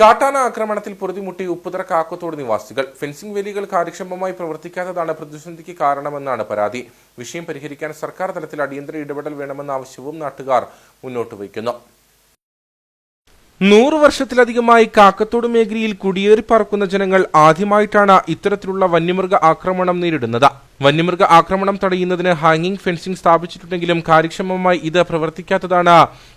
കാട്ടാന ആക്രമണത്തിൽ പൊറുതിമുട്ടി ഉപ്പുതറ കാക്കത്തോട് നിവാസികൾ. ഫെൻസിംഗ് വേലികൾ കാര്യക്ഷമമായി പ്രവർത്തിക്കാത്തതാണ് പ്രതിസന്ധിക്ക് കാരണമെന്നാണ് പരാതി. വിഷയം പരിഹരിക്കാൻ സർക്കാർ തലത്തിൽ അടിയന്തര ഇടപെടൽ വേണമെന്ന ആവശ്യവും നാട്ടുകാർ മുന്നോട്ട് വയ്ക്കുന്നു. നൂറു വർഷത്തിലധികമായി കാക്കത്തോട് മേഖലയിൽ കുടിയേറി പറക്കുന്ന ജനങ്ങൾ ആദ്യമായിട്ടാണ് ഇത്തരത്തിലുള്ള വന്യമൃഗ ആക്രമണം നേരിടുന്നത്. വന്യമൃഗ ആക്രമണം തടയുന്നതിന് ഹാങ്ങിംഗ് ഫെൻസിംഗ് സ്ഥാപിച്ചിട്ടുണ്ടെങ്കിലും കാര്യക്ഷമമായി ഇത് പ്രവർത്തിക്കാത്തതാണ്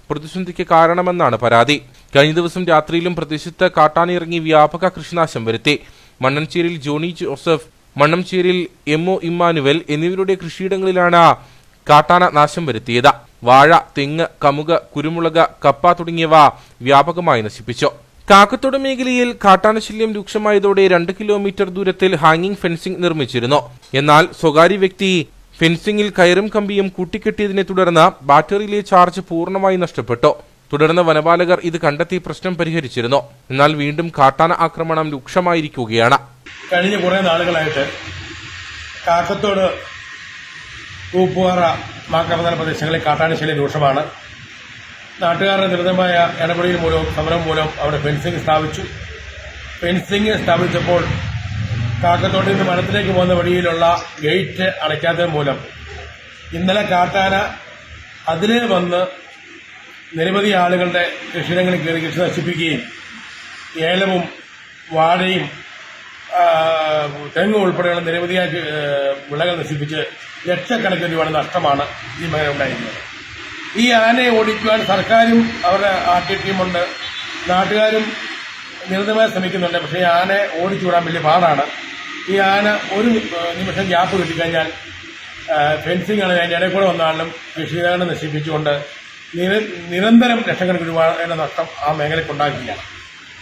പ്രതിസന്ധിക്ക് കാരണമെന്നാണ് പരാതി. കഴിഞ്ഞ ദിവസം രാത്രിയിലും പ്രദേശത്ത് കാട്ടാനിറങ്ങി വ്യാപക കൃഷിനാശം വരുത്തി. മണ്ണഞ്ചേരിയിൽ ജോണി ജോസഫ് മണ്ണംചേരിയിൽ എം ഒ ഇമ്മാനുവൽ എന്നിവരുടെ കൃഷിയിടങ്ങളിലാണ് കാട്ടാന നാശം വരുത്തിയത്. വാഴ തെങ്ങ് കമുക് കുരുമുളക് കപ്പ തുടങ്ങിയവ വ്യാപകമായി നശിപ്പിച്ചു. കാക്കത്തോട് മേഖലയിൽ കാട്ടാനശല്യം രൂക്ഷമായതോടെ രണ്ട് കിലോമീറ്റർ ദൂരത്തിൽ ഹാങ്ങിംഗ് ഫെൻസിംഗ് നിർമ്മിച്ചിരുന്നു. എന്നാൽ സ്വകാര്യ വ്യക്തി ഫെൻസിംഗിൽ കയറും കമ്പിയും കൂട്ടിക്കെട്ടിയതിനെ തുടർന്ന് ബാറ്ററിയിലെ ചാർജ് പൂർണമായി നഷ്ടപ്പെട്ടു. തുടർന്ന് വനപാലകർ ഇത് കണ്ടെത്തി പ്രശ്നം പരിഹരിച്ചിരുന്നു. എന്നാൽ വീണ്ടും കാട്ടാന ആക്രമണം രൂക്ഷമായിരിക്കുകയാണ്. കഴിഞ്ഞ കുറേ നാളുകളായിട്ട് കാക്കത്തോട് പൂപ്പുപാറ മാക്കറതല പ്രദേശങ്ങളിൽ കാട്ടാനശല്യം രൂക്ഷമാണ്. നാട്ടുകാരുടെ ദുരിതമായ ഇടപെടൽ മൂലവും സമരം മൂലവും അവിടെ ഫെൻസിംഗ് സ്ഥാപിച്ചു. ഫെൻസിംഗ് സ്ഥാപിച്ചപ്പോൾ കാക്കത്തോട്ടിൽ നിന്ന് വനത്തിലേക്ക് പോകുന്ന വഴിയിലുള്ള ഗേറ്റ് അടയ്ക്കാത്തത് മൂലം ഇന്നലെ കാട്ടാന അതിലെ വന്ന് നിരവധി ആളുകളുടെ കൃഷിയിടങ്ങളിൽ കയറി കൃഷി നശിപ്പിക്കുകയും ഏലവും വാഴയും തെങ്ങ് ഉൾപ്പെടെയുള്ള നിരവധിയായ വിളകൾ നശിപ്പിച്ച് ലക്ഷക്കണക്കിന് രൂപയുടെ നഷ്ടമാണ് ഈ മേഖല ഉണ്ടായിരുന്നത്. ഈ ആനയെ ഓടിക്കുവാൻ സർക്കാരും അവരുടെ ആർ ടി ടീമുണ്ട്. നാട്ടുകാരും നിരന്തരമായി ശ്രമിക്കുന്നുണ്ട്. പക്ഷേ ഈ ആനയെ ഓടിച്ചു വിടാൻ വലിയ പാടാണ്. ഈ ആന ഒരു നിമിഷം ഗ്യാപ്പ് കിട്ടിക്കഴിഞ്ഞാൽ ഫെൻസിംഗ് ആണ് അതിന്റെ ഇടയിൽ കൂടെ വന്നാലും കൃഷിയിടങ്ങൾ നശിപ്പിച്ചുകൊണ്ട് നിര- നിരന്തരം ലക്ഷക്കണക്കിന് രൂപയുടെ നഷ്ടം ആ മേഖലയ്ക്ക് ഉണ്ടാക്കുകയാണ്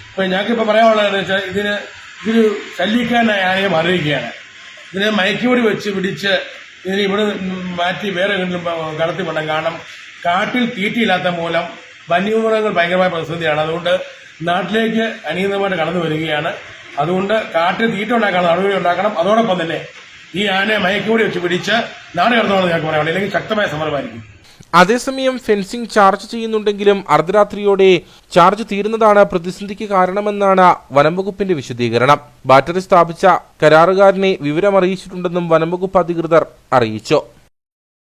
അപ്പോൾ ഞങ്ങൾക്കിപ്പോൾ പറയാനുള്ളതെന്ന് വെച്ചാൽ ഇതിന് ഇതൊരു ശല്യക്കാരനായ ആനയെ മാറിയിരിക്കുകയാണ് ഇതിനെ മയക്കുപൊടി വെച്ച് പിടിച്ച് ഇതിനെ ഇവിടെ മാറ്റി വേറെ കടത്തി വിടണം. കാരണം കാട്ടിൽ തീറ്റയില്ലാത്ത മൂലം വന്യമൃഗങ്ങൾ ഭയങ്കരമായ പ്രതിസന്ധിയാണ്. അതുകൊണ്ട് നാട്ടിലേക്ക് അനിയന്ത്രമായിട്ട് കടന്നു വരികയാണ്. അതുകൊണ്ട് കാട്ടിൽ തീറ്റ ഉണ്ടാക്കണം നടപടി ഉണ്ടാക്കണം. അതോടൊപ്പം തന്നെ ഈ ആനയെ മയക്കുപൊടി വെച്ച് പിടിച്ച് നാട് കടന്നു ഞങ്ങൾക്ക് പറയാനുള്ളൂ ഇല്ലെങ്കിൽ ശക്തമായ സമരമായിരിക്കും അതേസമയം ഫെൻസിംഗ് ചാർജ് ചെയ്യുന്നുണ്ടെങ്കിലും അർദ്ധരാത്രിയോടെ ചാർജ് തീരുന്നതാണ് പ്രതിസന്ധിക്ക് കാരണമെന്നാണ് വനംവകുപ്പിന്റെ വിശദീകരണം. ബാറ്ററി സ്ഥാപിച്ച കരാറുകാരനെ വിവരമറിയിച്ചിട്ടുണ്ടെന്നും വനംവകുപ്പ് അധികൃതർ അറിയിച്ചു.